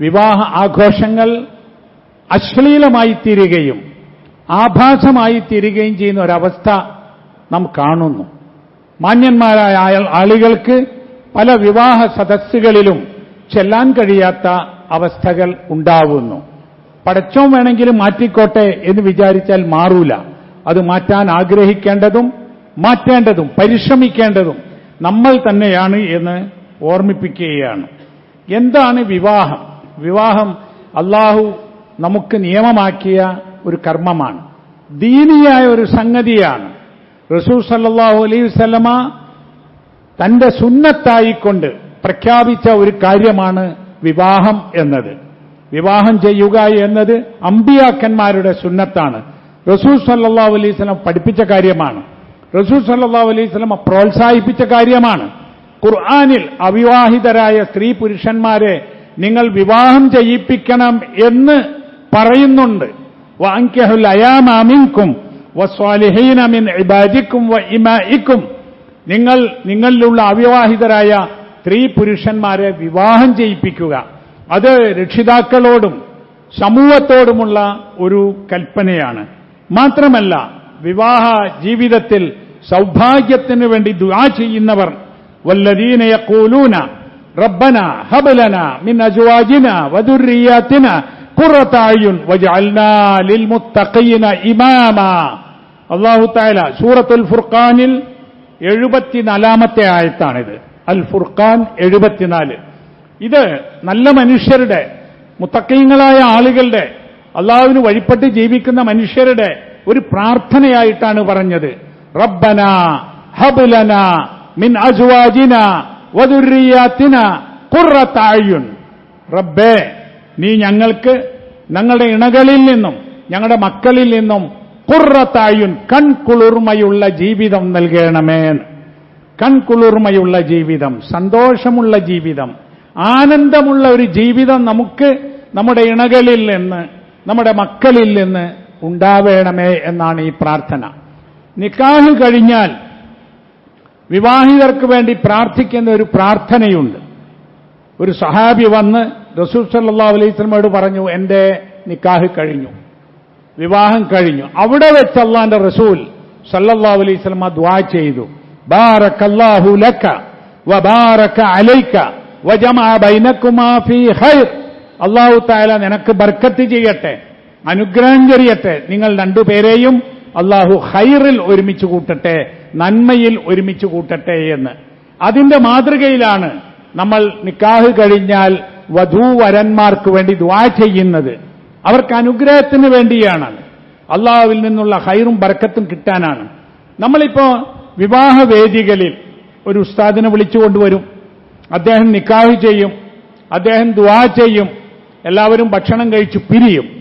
വിവാഹ ആഘോഷങ്ങൾ അശ്ലീലമായി തീരുകയും ആഭാസമായി തീരുകയും ചെയ്യുന്ന ഒരവസ്ഥ നാം കാണുന്നു. മാന്യന്മാരായ ആളുകൾക്ക് പല വിവാഹ സദസ്സുകളിലും ചെല്ലാൻ കഴിയാത്ത അവസ്ഥകൾ ഉണ്ടാവുന്നു. പടച്ചോം വേണമെങ്കിലും മാറ്റിക്കോട്ടെ എന്ന് വിചാരിച്ചാൽ മാറൂല. അത് മാറ്റാൻ ആഗ്രഹിക്കേണ്ടതും മാറ്റേണ്ടതും പരിശ്രമിക്കേണ്ടതും നമ്മൾ തന്നെയാണ് എന്ന് ഓർമ്മിപ്പിക്കുകയാണ്. എന്താണ് വിവാഹം? വിവാഹം അള്ളാഹു നമുക്ക് നിയമമാക്കിയ ഒരു കർമ്മമാണ്. ദീനിയായ ഒരു സംഗതിയാണ്. റസൂൽ സല്ലാഹു അലൈഹി വസല്ലമ തന്റെ സുന്നത്തായിക്കൊണ്ട് പ്രഖ്യാപിച്ച ഒരു കാര്യമാണ് വിവാഹം എന്നത്. വിവാഹം ചെയ്യുക എന്നത് അമ്പിയാക്കന്മാരുടെ സുന്നത്താണ്. റസൂൽ സല്ലാഹു അലൈഹി സ്വലം പഠിപ്പിച്ച കാര്യമാണ്. റസൂൽ സല്ലല്ലാഹു അലൈഹി സ്വലം പ്രോത്സാഹിപ്പിച്ച കാര്യമാണ്. ഖുർആാനിൽ അവിവാഹിതരായ സ്ത്രീ പുരുഷന്മാരെ നിങ്ങൾ വിവാഹം ചെയ്യിപ്പിക്കണം എന്ന് പറയുന്നുണ്ട്. വാങ്കിഹുൽ അയാമാമിൻകും വസ്വാലിഹീന മിൻ ഇബാദിക്കും വ ഇമാഇക്കും നിങ്ങൾ നിങ്ങളിലുള്ള അവിവാഹിതരായ സ്ത്രീ പുരുഷന്മാരെ വിവാഹം ചെയ്യിപ്പിക്കുക. അത് രക്ഷിതാക്കളോടും സമൂഹത്തോടുമുള്ള ഒരു കൽപ്പനയാണ്. മാത്രമല്ല വിവാഹ ജീവിതത്തിൽ സൗഭാഗ്യത്തിന് വേണ്ടി ദുആ ചെയ്യുന്നവർ വല്ലദീന യഖൂലൂന റബ്ബന ഹബലന മിൻ അസ്വാജിന വദുർരിയാത്തിന ഖുറത അയ്യുൻ വജഅൽനാ ലിൽമുത്തഖീന ഇമാമാ. അല്ലാഹു തആല സൂറത്തുൽ ഫുർഖാനിൽ എഴുപത്തിനാലാമത്തെ ആയത്താണിത്. അൽ ഫുർഖാൻ എഴുപത്തിനാല്. ഇത് നല്ല മനുഷ്യരുടെ മുത്തക്കീങ്ങളായ ആളുകളുടെ അള്ളാഹുവിന് വഴിപ്പെട്ട് ജീവിക്കുന്ന മനുഷ്യരുടെ ഒരു പ്രാർത്ഥനയായിട്ടാണ് പറഞ്ഞത്. റബ്ബന ഹബുലന മിൻ അസ്വാജിന വദുർരിയാത്തിന ഖുറത്തായുൻ റബ്ബേ നീ ഞങ്ങൾക്ക് ഞങ്ങളുടെ ഇണകളിൽ നിന്നും ഞങ്ങളുടെ മക്കളിൽ നിന്നും കുറത്തായുൻ കൺകുളിർമയുള്ള ജീവിതം നൽകണമേ കൺകുളിർമയുള്ള ജീവിതം സന്തോഷമുള്ള ജീവിതം ആനന്ദമുള്ള ഒരു ജീവിതം നമുക്ക് നമ്മുടെ ഇണകളിൽ നിന്ന് നമ്മുടെ മക്കളിൽ നിന്ന് ഉണ്ടാവേണമേ എന്നാണ് ഈ പ്രാർത്ഥന. നിക്കാഹ് കഴിഞ്ഞാൽ വിവാഹിതർക്ക് വേണ്ടി പ്രാർത്ഥിക്കുന്ന ഒരു പ്രാർത്ഥനയുണ്ട്. ഒരു സഹാബി വന്ന് റസൂൽ സല്ലാ അലൈഹി വസല്ലമയോട് പറഞ്ഞു എന്റെ നിക്കാഹ് കഴിഞ്ഞു. വിവാഹം കഴിഞ്ഞു. അവിടെ വെച്ച് അള്ളാന്റെ റസൂൽ സല്ലാ അലൈഹി ദ്വാ ചെയ്തു. ഫീ അല്ലാഹു തആല നിനക്ക് ബർക്കത്ത് ചെയ്യട്ടെ അനുഗ്രഹം ചൊരിയട്ടെ. നിങ്ങൾ രണ്ടുപേരെയും അള്ളാഹു ഖൈറിൽ ഒരുമിച്ച് കൂട്ടട്ടെ നന്മയിൽ ഒരുമിച്ച് കൂട്ടട്ടെ എന്ന്. അതിന്റെ മാതൃകയിലാണ് നമ്മൾ നിക്കാഹ് കഴിഞ്ഞാൽ വധൂവരന്മാർക്ക് വേണ്ടി ദ്വാ ചെയ്യുന്നത്. അവർക്ക് അനുഗ്രഹത്തിന് വേണ്ടിയാണ്. അള്ളാഹുവിൽ നിന്നുള്ള ഹൈറും ബർക്കത്തും കിട്ടാനാണ്. നമ്മളിപ്പോ വിവാഹവേദികളിൽ ഒരു ഉസ്താദിനെ വിളിച്ചു കൊണ്ടുവരും. അദ്ദേഹം നിക്കാഹ് ചെയ്യും. അദ്ദേഹം ദ്വാ ചെയ്യും. എല്ലാവരും ഭക്ഷണം കഴിച്ചു പിരിയും.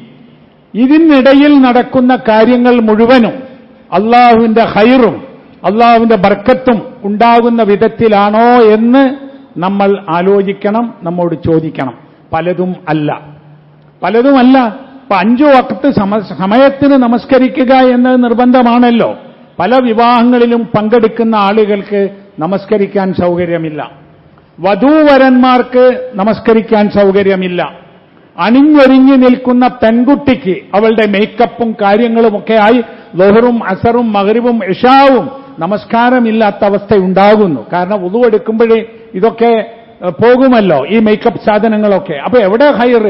ഇതിനിടയിൽ നടക്കുന്ന കാര്യങ്ങൾ മുഴുവനും അള്ളാഹുവിന്റെ ഹൈറും അള്ളാഹുവിന്റെ ബർക്കത്തും ഉണ്ടാകുന്ന വിധത്തിലാണോ എന്ന് നമ്മൾ ആലോചിക്കണം നമ്മോട് ചോദിക്കണം. പലതും അല്ല. പലതുമല്ല ഇപ്പൊ അഞ്ചു വക്കത്ത് സമ- സമയത്തിന് നമസ്കരിക്കുക എന്നത് നിർബന്ധമാണല്ലോ. പല വിവാഹങ്ങളിലും പങ്കെടുക്കുന്ന ആളുകൾക്ക് നമസ്കരിക്കാൻ സൗകര്യമില്ല. വധൂവരന്മാർക്ക് നമസ്കരിക്കാൻ സൗകര്യമില്ല. അണിഞ്ഞൊരിഞ്ഞു നിൽക്കുന്ന പെൺകുട്ടിക്ക് അവളുടെ മേക്കപ്പും കാര്യങ്ങളുമൊക്കെ ആയി ലോഹറും അസറും മകരിവും ഇഷാവും നമസ്കാരമില്ലാത്ത അവസ്ഥ ഉണ്ടാകുന്നു കാരണം ഉതുവെടുക്കുമ്പോഴേ ഇതൊക്കെ പോകുമല്ലോ ഈ മേക്കപ്പ് സാധനങ്ങളൊക്കെ. അപ്പൊ എവിടെ ഹയർ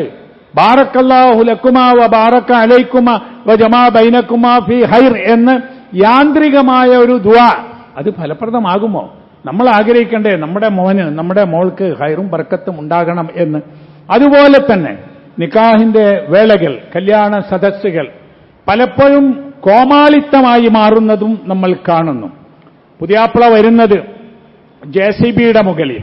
ബാറക്കല്ലാഹുലക്കുമ വ ബാറക്ക അലൈക്കുമ വ ജമാ ബൈനക്കുമാ ഫി ഹൈർ എന്ന് യാന്ത്രികമായ ഒരു ദുആ. അത് ഫലപ്രദമാകുമോ? നമ്മൾ ആഗ്രഹിക്കേണ്ടേ നമ്മുടെ മോന് നമ്മുടെ മോൾക്ക് ഹൈറും ബർക്കത്തും ഉണ്ടാകണം എന്ന്. അതുപോലെ തന്നെ നിക്കാഹിന്റെ വേളകൾ കല്യാണ സദസ്സുകൾ പലപ്പോഴും കോമാളിത്തമായി മാറുന്നതും നമ്മൾ കാണുന്നു. പുതിയാപ്പിള വരുന്നത് ജെ സി ബിയുടെ മുകളിൽ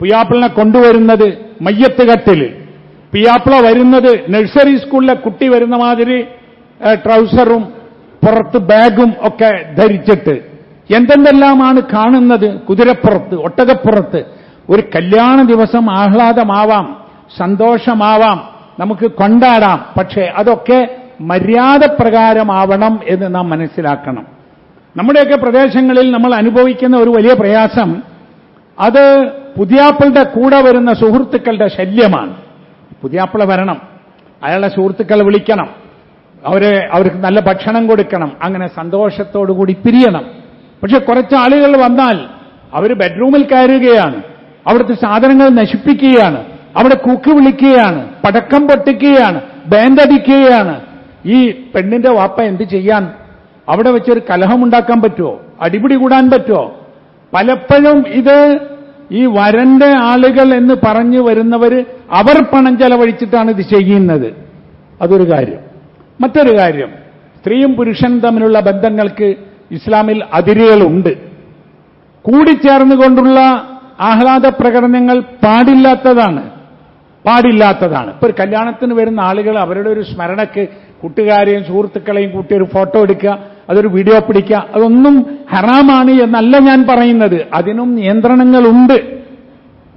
പുയ്യാപ്പിളിനെ കൊണ്ടുവരുന്നത് മയ്യത്ത് കട്ടിൽ പിയാപ്പിള വരുന്നത് നഴ്സറി സ്കൂളിലെ കുട്ടി വരുന്ന മാതിരി ട്രൗസറും പുറത്ത് ബാഗും ഒക്കെ ധരിച്ചിട്ട് എന്തെന്തെല്ലാമാണ് കാണുന്നത്? കുതിരപ്പുറത്ത് ഒട്ടകപ്പുറത്ത്. ഒരു കല്യാണ ദിവസം ആഹ്ലാദമാവാം. സന്തോഷമാവാം. നമുക്ക് കൊണ്ടാടാം. പക്ഷേ അതൊക്കെ മര്യാദ പ്രകാരമാവണം എന്ന് നാം മനസ്സിലാക്കണം. നമ്മുടെയൊക്കെ പ്രദേശങ്ങളിൽ നമ്മൾ അനുഭവിക്കുന്ന ഒരു വലിയ പ്രയാസം അത് പുതിയാപ്പിളുടെ കൂടെ വരുന്ന സുഹൃത്തുക്കളുടെ ശല്യമാണ്. പുതിയാപ്പിള വരണം. അയാളെ സുഹൃത്തുക്കളെ വിളിക്കണം. അവരെ അവർക്ക് നല്ല ഭക്ഷണം കൊടുക്കണം. അങ്ങനെ സന്തോഷത്തോടുകൂടി പിരിയണം. പക്ഷെ കുറച്ച് ആളുകൾ വന്നാൽ അവർ ബെഡ്റൂമിൽ കയറുകയാണ്. അവിടുത്തെ സാധനങ്ങൾ നശിപ്പിക്കുകയാണ്. അവിടെ കൂക്ക് വിളിക്കുകയാണ് പടക്കം പൊട്ടിക്കുകയാണ് ബാൻഡടിക്കുകയാണ്. ഈ പെണ്ണിന്റെ വാപ്പ എന്ത് ചെയ്യാൻ? അവിടെ വെച്ചൊരു കലഹമുണ്ടാക്കാൻ പറ്റുമോ? അടിപിടി കൂടാൻ പറ്റുമോ? പലപ്പോഴും ഇത് ഈ വരന്റെ ആളുകൾ എന്ന് പറഞ്ഞു വരുന്നവർ അവർ പണം ചെലവഴിച്ചിട്ടാണ് ഇത് ചെയ്യുന്നത്. അതൊരു കാര്യം. മറ്റൊരു കാര്യം സ്ത്രീയും പുരുഷനും തമ്മിലുള്ള ബന്ധങ്ങൾക്ക് ഇസ്ലാമിൽ അതിരുകളുണ്ട്. കൂടിച്ചേർന്നുകൊണ്ടുള്ള ആഹ്ലാദ പ്രകടനങ്ങൾ പാടില്ലാത്തതാണ്. പാടില്ലാത്തതാണ്. ഇപ്പൊ ഒരു കല്യാണത്തിന് വരുന്ന ആളുകൾ അവരുടെ ഒരു സ്മരണയ്ക്ക് കൂട്ടുകാരെയും സുഹൃത്തുക്കളെയും കൂട്ടി ഒരു ഫോട്ടോ എടുക്കുക അതൊരു വീഡിയോ പിടിക്കുക അതൊന്നും ഹറാമാണ് എന്നല്ല ഞാൻ പറയുന്നത്. അതിനും നിയന്ത്രണങ്ങളുണ്ട്.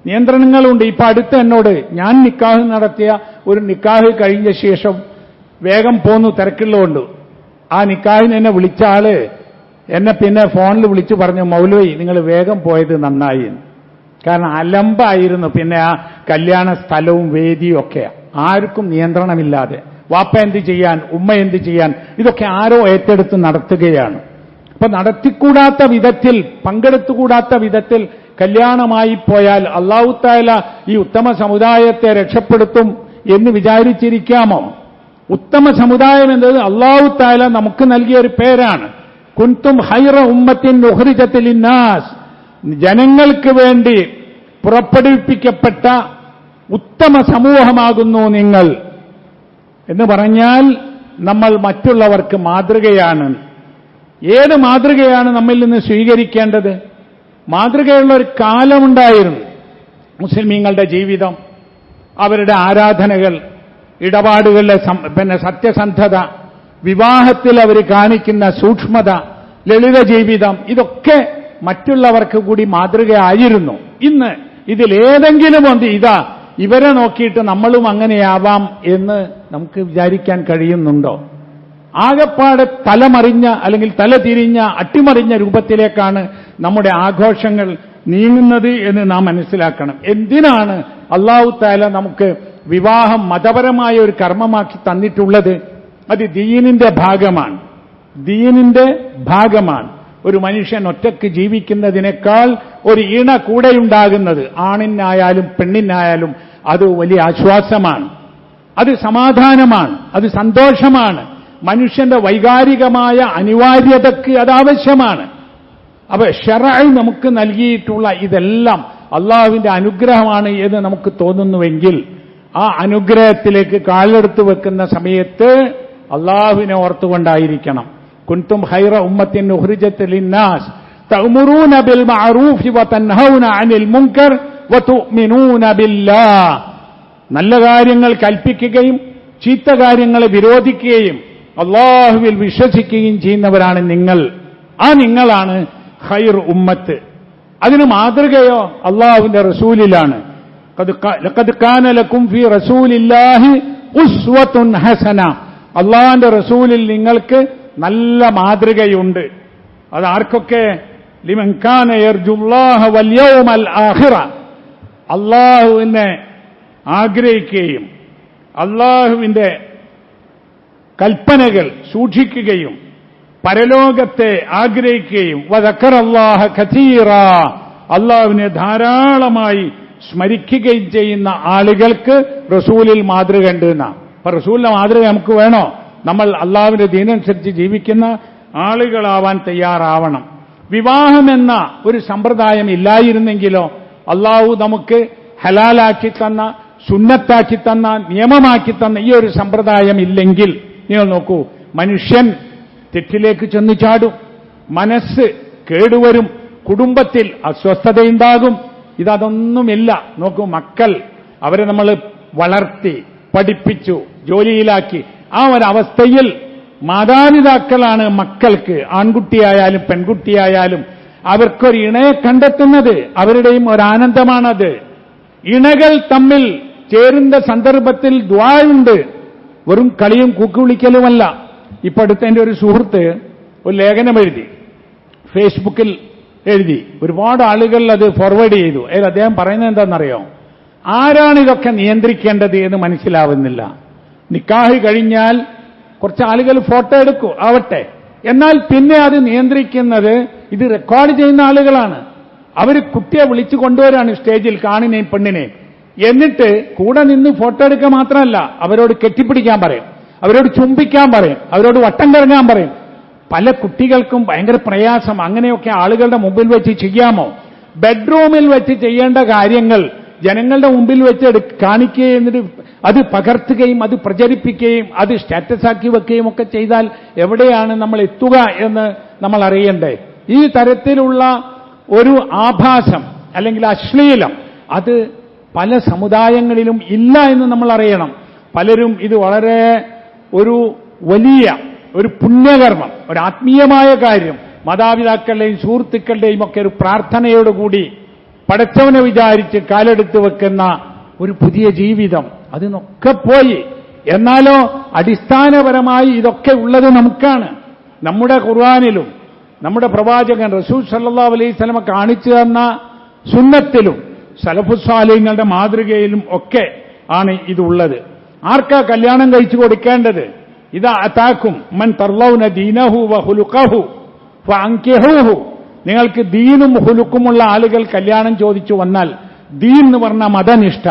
നിയന്ത്രണങ്ങളുണ്ട്. ഇപ്പൊ അടുത്ത് എന്നോട് ഞാൻ നിക്കാഹ് നടത്തിയ ഒരു നിക്കാഹ് കഴിഞ്ഞ ശേഷം വേഗം പോന്നു തിരക്കുള്ളതുകൊണ്ട്. ആ നിക്കാഹിന് എന്നെ വിളിച്ച ആൾ എന്നെ പിന്നെ ഫോണിൽ വിളിച്ചു പറഞ്ഞു മൗലവി നിങ്ങൾ വേഗം പോയത് നന്നായി. കാരണം അലമ്പായിരുന്നു. പിന്നെ ആ കല്യാണ സ്ഥലവും വേദിയും ഒക്കെ. ആർക്കും നിയന്ത്രണമില്ലാതെ. വാപ്പ എന്ത് ചെയ്യാൻ ഉമ്മ എന്ത് ചെയ്യാൻ ഇതൊക്കെ ആരോ ഏറ്റെടുത്ത് നടത്തുകയാണ്. അപ്പൊ നടത്തിക്കൂടാത്ത വിധത്തിൽ പങ്കെടുത്തുകൂടാത്ത വിധത്തിൽ കല്യാണമായി പോയാൽ അള്ളാഹുത്തായാല ഈ ഉത്തമ സമുദായത്തെ രക്ഷപ്പെടുത്തും എന്ന് വിചാരിച്ചിരിക്കാമോ? ഉത്തമ സമുദായം എന്നത് അള്ളാഹുത്തായാല നമുക്ക് നൽകിയ ഒരു പേരാണ്. കുന്തും ഹൈറ ഉമ്മത്തിൻ ഉഹ്രിജത്തിൽ ഇന്നാസ് ജനങ്ങൾക്ക് വേണ്ടി പുറപ്പെടുവിപ്പിക്കപ്പെട്ട ഉത്തമ സമൂഹമാകുന്നു നിങ്ങൾ എന്ന് പറഞ്ഞാൽ നമ്മൾ മറ്റുള്ളവർക്ക് മാതൃകയാണ്. ഏത് മാതൃകയാണ് നമ്മിൽ നിന്ന് സ്വീകരിക്കേണ്ടത്? മാതൃകയുള്ള ഒരു കാലമുണ്ടായിരുന്നു. മുസ്ലിമീങ്ങളുടെ ജീവിതം അവരുടെ ആരാധനകൾ ഇടപാടുകളിലെ പിന്നെ സത്യസന്ധത വിവാഹത്തിൽ അവർ കാണിക്കുന്ന സൂക്ഷ്മത ലളിത ജീവിതം ഇതൊക്കെ മറ്റുള്ളവർക്ക് കൂടി മാതൃകയായിരുന്നു. ഇന്ന് ഇതിലേതെങ്കിലും ഒന്ന് ഇതാ ഇവരെ നോക്കിയിട്ട് നമ്മളും അങ്ങനെയാവാം എന്ന് നമുക്ക് വിചാരിക്കാൻ കഴിയുന്നുണ്ടോ? ആകപ്പാടെ തലമറിഞ്ഞ അല്ലെങ്കിൽ തല തിരിഞ്ഞ അട്ടിമറിഞ്ഞ രൂപത്തിലേക്കാണ് നമ്മുടെ ആഘോഷങ്ങൾ നീങ്ങുന്നത് എന്ന് നാം മനസ്സിലാക്കണം. എന്തിനാണ് അള്ളാഹു താല നമുക്ക് വിവാഹം മതപരമായ ഒരു കർമ്മമാക്കി തന്നിട്ടുള്ളത്? അത് ദീനിന്റെ ഭാഗമാണ്. ദീനിന്റെ ഭാഗമാണ്. ഒരു മനുഷ്യൻ ഒറ്റയ്ക്ക് ജീവിക്കുന്നതിനേക്കാൾ ഒരു ഇണ കൂടെയുണ്ടാകുന്നത് ആണിനായാലും പെണ്ണിനായാലും അത് വലിയ ആശ്വാസമാണ്. അത് സമാധാനമാണ്. അത് സന്തോഷമാണ്. മനുഷ്യന്റെ വൈകാരികമായ അനിവാര്യതയ്ക്ക് അത് ആവശ്യമാണ്. അപ്പൊ ഷെറായി നമുക്ക് നൽകിയിട്ടുള്ള ഇതെല്ലാം അള്ളാഹുവിന്റെ അനുഗ്രഹമാണ് എന്ന് നമുക്ക് തോന്നുന്നുവെങ്കിൽ ആ അനുഗ്രഹത്തിലേക്ക് കാലെടുത്ത് വെക്കുന്ന സമയത്ത് അള്ളാഹുവിനെ ഓർത്തുകൊണ്ടായിരിക്കണം. കുൻതും ഹൈറ ഉമ്മത്തിൻ ഉഹ്രിജത്തിൽ ഇന്നാസ് തഅ്മുറൂന ബിൽ മഅറൂഫി വതൻഹൗന അനിൽ മുൻകർ വതുഅ്മിനൂന ബില്ലാ നല്ല കാര്യങ്ങൾ കൽപ്പിക്കുകയും ചീത്ത കാര്യങ്ങളെ വിരോധിക്കുകയും അള്ളാഹുവിൽ വിശ്വസിക്കുകയും ചെയ്യുന്നവരാണ് നിങ്ങൾ. ആ നിങ്ങളാണ് ഖൈർ ഉമ്മത്ത്. അതിന് മാതൃകയോ അള്ളാഹുവിന്റെ റസൂലിലാണ്. ഫീ റസൂലില്ലാഹി ഉസ്വത്തുൻ ഹസന. അള്ളാഹിന്റെ റസൂലിൽ നിങ്ങൾക്ക് നല്ല മാതൃകയുണ്ട്. അത് ആർക്കൊക്കെ അള്ളാഹുവിനെ ആഗ്രഹിക്കുകയും അള്ളാഹുവിന്റെ കൽപ്പനകൾ സൂക്ഷിക്കുകയും പരലോകത്തെ ആഗ്രഹിക്കുകയും വതക്കർ അള്ളാഹ ഖതീറ അള്ളാഹുവിനെ ധാരാളമായി സ്മരിക്കുകയും ചെയ്യുന്ന ആളുകൾക്ക് റസൂലിൽ മാതൃക ഉണ്ട് എന്നാ. അപ്പൊ റസൂലിന്റെ മാതൃക നമുക്ക് വേണോ? നമ്മൾ അള്ളാവിന്റെ ദീനനുസരിച്ച് ജീവിക്കുന്ന ആളുകളാവാൻ തയ്യാറാവണം. വിവാഹമെന്ന ഒരു സമ്പ്രദായം ഇല്ലായിരുന്നെങ്കിലോ അള്ളാഹു നമുക്ക് ഹലാലാക്കി തന്ന സുന്നത്താക്കി തന്ന നിയമമാക്കി തന്ന ഈ ഒരു സമ്പ്രദായം ഇല്ലെങ്കിൽ നിങ്ങൾ നോക്കൂ മനുഷ്യൻ തെറ്റിലേക്ക് ചെന്നു ചാടും മനസ്സ് കേടുവരും കുടുംബത്തിൽ അസ്വസ്ഥതയുണ്ടാകും. ഇതൊന്നുമില്ല നോക്കൂ മക്കൾ അവരെ നമ്മൾ വളർത്തി പഠിപ്പിച്ചു ജോലിയിലാക്കി ആ ഒരവസ്ഥയിൽ മാതാപിതാക്കളാണ് മക്കൾക്ക് ആൺകുട്ടിയായാലും പെൺകുട്ടിയായാലും അവർക്കൊരു ഇണയെ കണ്ടെത്തുന്നത് അവരുടെയും ഒരാനന്ദമാണത് ഇണകൾ തമ്മിൽ ചേരുന്ന സന്ദർഭത്തിൽ ദ്വായുണ്ട്. വെറും കളിയും കൂക്കുവിളിക്കലുമല്ല. ഇപ്പൊ അടുത്ത ഒരു സുഹൃത്ത് ഒരു ലേഖനം എഴുതി ഫേസ്ബുക്കിൽ എഴുതി. ഒരുപാട് ആളുകൾ അത് ഫോർവേഡ് ചെയ്തു. അതിൽ അദ്ദേഹം പറയുന്നത് എന്താണെന്നറിയോ? ആരാണ് ഇതൊക്കെ നിയന്ത്രിക്കേണ്ടത് എന്ന് മനസ്സിലാവുന്നില്ല. നിക്കാഹ് കഴിഞ്ഞാൽ കുറച്ച് ആളുകൾ ഫോട്ടോ എടുക്കൂ ആവട്ടെ. എന്നാൽ പിന്നെ അത് നിയന്ത്രിക്കുന്നത് ഇത് റെക്കോർഡ് ചെയ്യുന്ന ആളുകളാണ്. അവർ കുട്ടിയെ വിളിച്ചു കൊണ്ടുവരാണ് സ്റ്റേജിൽ കാണിനെയും പെണ്ണിനെയും എന്നിട്ട് കൂടെ നിന്ന് ഫോട്ടോ എടുക്കുക മാത്രമല്ല അവരോട് കെട്ടിപ്പിടിക്കാൻ പറയും അവരോട് ചുംബിക്കാൻ പറയും അവരോട് വട്ടം കറങ്ങാൻ പറയും. പല കുട്ടികൾക്കും ഭയങ്കര പ്രയാസം അങ്ങനെയൊക്കെ ആളുകളുടെ മുമ്പിൽ വെച്ച് ചെയ്യാമോ? ബെഡ്റൂമിൽ വെച്ച് ചെയ്യേണ്ട കാര്യങ്ങൾ ജനങ്ങളുടെ മുമ്പിൽ വെച്ച് കാണിക്കുകയും എന്നിട്ട് അത് പകർത്തുകയും അത് പ്രചരിപ്പിക്കുകയും അത് സ്റ്റാറ്റസ് ആക്കി വെക്കുകയും ഒക്കെ ചെയ്താൽ എവിടെയാണ് നമ്മൾ എത്തുക എന്ന് നമ്മൾ അറിയണ്ടേ? ഈ തരത്തിലുള്ള ഒരു ആഭാസം അല്ലെങ്കിൽ അശ്ലീലം അത് പല സമുദായങ്ങളിലും ഇല്ല എന്ന് നമ്മൾ അറിയണം. പലരും ഇത് വളരെ ഒരു വലിയ ഒരു പുണ്യകർമ്മം ഒരു ആത്മീയമായ കാര്യം. മാതാപിതാക്കളുടെയും സുഹൃത്തുക്കളുടെയും ഒക്കെ ഒരു പ്രാർത്ഥനയോടുകൂടി പടച്ചവനെ വിചാരിച്ച് കാലെടുത്ത് വെക്കുന്ന ഒരു പുതിയ ജീവിതം അതിനൊക്കെ പോയി. എന്നാലോ അടിസ്ഥാനപരമായി ഇതൊക്കെ ഉള്ളത് നമുക്കാണ്. നമ്മുടെ ഖുർആാനിലും നമ്മുടെ പ്രവാചകൻ റസൂൽ സല്ലാ അലൈഹി സ്വലമ കാണിച്ചു തന്ന സുന്നത്തിലും സലഫുസ്വാലയങ്ങളുടെ മാതൃകയിലും ഒക്കെ ആണ് ഇതുള്ളത് ആർക്കാ കല്യാണം കഴിച്ചു കൊടുക്കേണ്ടത്? ഇതാ അതാക്കും മൻ തർലൗന ദീനഹു വ ഹുലുക്കഹു അങ്കിഹൂഹു നിങ്ങൾക്ക് ദീനും ഹുലുക്കുമുള്ള ആളുകൾ കല്യാണം ചോദിച്ചു വന്നാൽ ദീൻ എന്ന് പറഞ്ഞാൽ മതനിഷ്ഠ.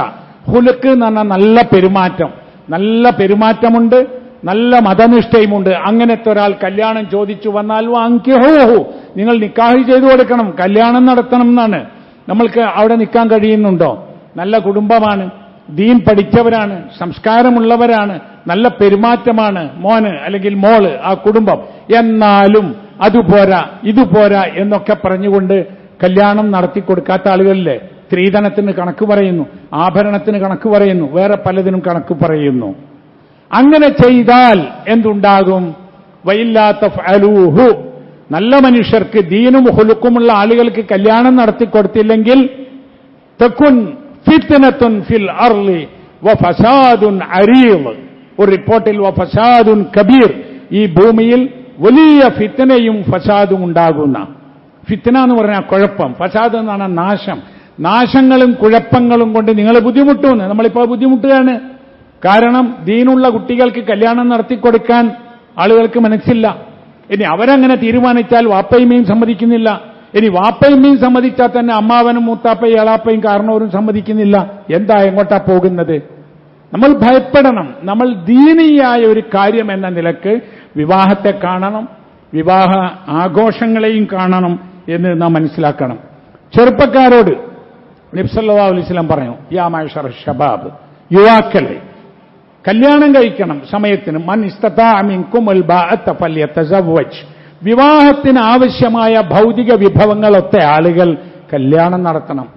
ഹുലുക്ക് എന്ന് പറഞ്ഞാൽ നല്ല പെരുമാറ്റം. നല്ല പെരുമാറ്റമുണ്ട് നല്ല മതനിഷ്ഠയുമുണ്ട്. അങ്ങനത്തെ ഒരാൾ കല്യാണം ചോദിച്ചു വന്നാൽ വാങ്ങിക്കോഹു നിങ്ങൾ നിക്കാഹ് ചെയ്തു കൊടുക്കണം കല്യാണം നടത്തണം എന്നാണ്. നമ്മൾക്ക് അവിടെ നിൽക്കാൻ കഴിയുന്നുണ്ടോ? നല്ല കുടുംബമാണ് ദീൻ പഠിച്ചവരാണ് സംസ്കാരമുള്ളവരാണ് നല്ല പെരുമാറ്റമാണ് മോന് അല്ലെങ്കിൽ മോൾ ആ കുടുംബം. എന്നാലും അതുപോരാ ഇതുപോരാ എന്നൊക്കെ പറഞ്ഞുകൊണ്ട് കല്യാണം നടത്തി കൊടുക്കാത്ത ആളുകളിലെ സ്ത്രീധനത്തിന് കണക്ക് പറയുന്നു ആഭരണത്തിന് കണക്ക് പറയുന്നു വേറെ പലതിനും കണക്ക് പറയുന്നു. അങ്ങനെ ചെയ്താൽ എന്തുണ്ടാകും? വൈല്ലാത്ത ഫലൂഹു നല്ല മനുഷ്യർക്ക് ദീനും ഹുലുക്കുമുള്ള ആളുകൾക്ക് കല്യാണം നടത്തി കൊടുത്തില്ലെങ്കിൽ തെക്കുൻ ഫിത്തനത്തുൻ ഫിൽ അർലി വ ഫസാദുൻ അരീവ് ഒരു റിപ്പോർട്ടിൽ വ ഫസാദുൻ കബീർ ഈ ഭൂമിയിൽ വലിയ ഫിത്തനയും ഫസാദും ഉണ്ടാകുന്ന. ഫിത്തന എന്ന് പറഞ്ഞാൽ കുഴപ്പം. ഫസാദ് എന്നാണ് നാശം. നാശങ്ങളും കുഴപ്പങ്ങളും കൊണ്ട് നിങ്ങൾ ബുദ്ധിമുട്ടുമെന്ന്. നമ്മളിപ്പോൾ ബുദ്ധിമുട്ടുകയാണ്. കാരണം ദീനുള്ള കുട്ടികൾക്ക് കല്യാണം നടത്തിക്കൊടുക്കാൻ ആളുകൾക്ക് മനസ്സില്ല. ഇനി അവരങ്ങനെ തീരുമാനിച്ചാൽ വാപ്പയുമേയും സമ്മതിക്കുന്നില്ല. ഇനി വാപ്പയുമേയും സമ്മതിച്ചാൽ തന്നെ അമ്മാവനും മൂത്താപ്പയും ഏളാപ്പയും കാരണവരും സമ്മതിക്കുന്നില്ല. എന്താ എങ്ങോട്ടാ പോകുന്നത്? നമ്മൾ ഭയപ്പെടണം. നമ്മൾ ദീനീയായ ഒരു കാര്യം എന്ന നിലയ്ക്ക് വിവാഹത്തെ കാണണം വിവാഹ ആഘോഷങ്ങളെയും കാണണം എന്ന് നാം മനസ്സിലാക്കണം. ചെറുപ്പക്കാരോട് നബ്സല്ലാ അലൈസ്ലാം പറഞ്ഞു യാ മാഷർ ഷബാബ് യുവാക്കളെ കല്യാണം കഴിക്കണം സമയത്തിന്. മൻ ഇസ്തത്താമിൻകുമുൽ ഫല്യതസവ്വജ്. വിവാഹത്തിന് ആവശ്യമായ ഭൗതിക വിഭവങ്ങളൊത്തെ ആളുകൾ കല്യാണം നടത്തണം.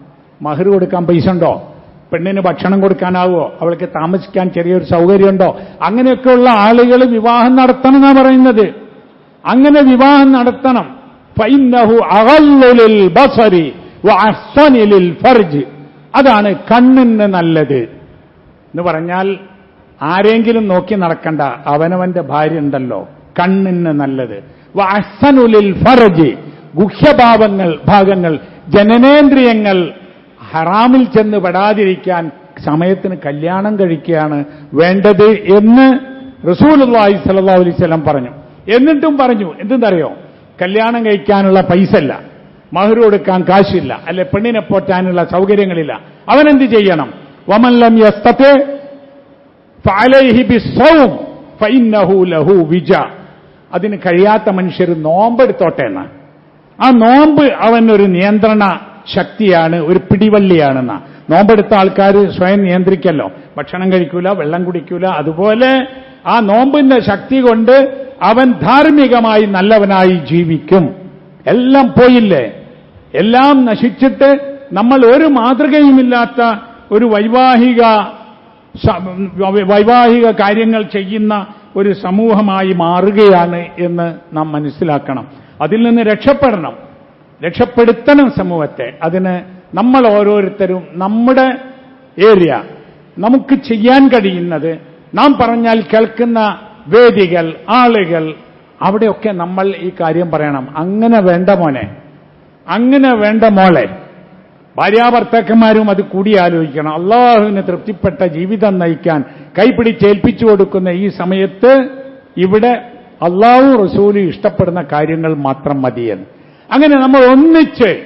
മഹർ കൊടുക്കാൻ പൈസ ഉണ്ടോ? പെണ്ണിന് ഭക്ഷണം കൊടുക്കാനാവോ? അവൾക്ക് താമസിക്കാൻ ചെറിയൊരു സൗകര്യമുണ്ടോ? അങ്ങനെയൊക്കെയുള്ള ആളുകൾ വിവാഹം നടത്തണം എന്നാണ് പറയുന്നത്. അങ്ങനെ വിവാഹം നടത്തണം. ബസരി ഫർജ്. അതാണ് കണ്ണിന് നല്ലത്. എന്ന് പറഞ്ഞാൽ ആരെങ്കിലും നോക്കി നടക്കണ്ട. അവനവന്റെ ഭാര്യ ഉണ്ടല്ലോ. കണ്ണിന് നല്ലത്. ഫർജ്. ഗുഹ്യഭാവങ്ങൾ ഭാഗങ്ങൾ ജനനേന്ദ്രിയങ്ങൾ ഹറാമിൽ ചെന്ന് പെടാതിരിക്കാൻ സമയത്തിന് കല്യാണം കഴിക്കുകയാണ് വേണ്ടത് എന്ന് റസൂലുള്ളാഹി സല്ലാ അലൈഹി വസല്ലം പറഞ്ഞു. എന്നിട്ടും പറഞ്ഞു. എന്തെന്നറിയോ? കല്യാണം കഴിക്കാനുള്ള പൈസ ഇല്ല മഹർ കൊടുക്കാൻ കാശില്ല. അല്ലെ പെണ്ണിനെ പോറ്റാനുള്ള സൗകര്യങ്ങളില്ല. അവൻ അവനെന്ത് ചെയ്യണം? വമല്ലം യസ്തത്തെ അതിന് കഴിയാത്ത മനുഷ്യർ നോമ്പെടുത്തോട്ടെ എന്ന് ആ നോമ്പ് അവനൊരു നിയന്ത്രണ ശക്തിയാണ് ഒരു പിടിവള്ളിയാണെന്ന. നോമ്പെടുത്ത ആൾക്കാർ സ്വയം നിയന്ത്രിക്കല്ലോ. ഭക്ഷണം കഴിക്കൂല വെള്ളം കുടിക്കൂല. അതുപോലെ ആ നോമ്പിന്റെ ശക്തി കൊണ്ട് അവൻ ധാർമ്മികമായി നല്ലവനായി ജീവിക്കും. എല്ലാം പോയില്ലേ? എല്ലാം നശിച്ചിട്ട് നമ്മൾ ഒരു മാതൃകയുമില്ലാത്ത ഒരു വൈവാഹിക വൈവാഹിക കാര്യങ്ങൾ ചെയ്യുന്ന ഒരു സമൂഹമായി മാറുകയാണ് എന്ന് നാം മനസ്സിലാക്കണം. അതിൽ നിന്ന് രക്ഷപ്പെടണം. രക്ഷപ്പെടുത്തണം സമൂഹത്തെ. അതിന് നമ്മൾ ഓരോരുത്തരും നമ്മുടെ ഏരിയ നമുക്ക് ചെയ്യാൻ കഴിയുന്നത് നാം പറഞ്ഞാൽ കേൾക്കുന്ന വേദികൾ ആളുകൾ അവിടെയൊക്കെ നമ്മൾ ഈ കാര്യം പറയണം. അങ്ങനെ വേണ്ട മോനെ. അങ്ങനെ വേണ്ട മോളെ. ഭാര്യാഭർത്താക്കന്മാരും അത് കൂടി ആലോചിക്കണം. അള്ളാഹുവിന് തൃപ്തിപ്പെട്ട ജീവിതം നയിക്കാൻ കൈപിടിച്ചേൽപ്പിച്ചു കൊടുക്കുന്ന ഈ സമയത്ത് ഇവിടെ അള്ളാഹു റസൂലി ഇഷ്ടപ്പെടുന്ന കാര്യങ്ങൾ മാത്രം മതിയെന്ന്. അങ്ങനെ നമ്മൾ ഒന്നിച്ച്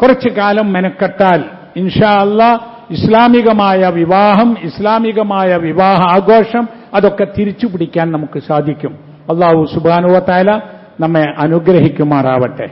കുറച്ചു കാലം മെനക്കെട്ടാൽ ഇൻഷാ അല്ല ഇസ്ലാമികമായ വിവാഹം ഇസ്ലാമികമായ വിവാഹ ആഘോഷം അതൊക്കെ തിരിച്ചു പിടിക്കാൻ നമുക്ക് സാധിക്കും. അള്ളാഹു സുബാനുവത്തായ നമ്മെ അനുഗ്രഹിക്കുമാറാവട്ടെ.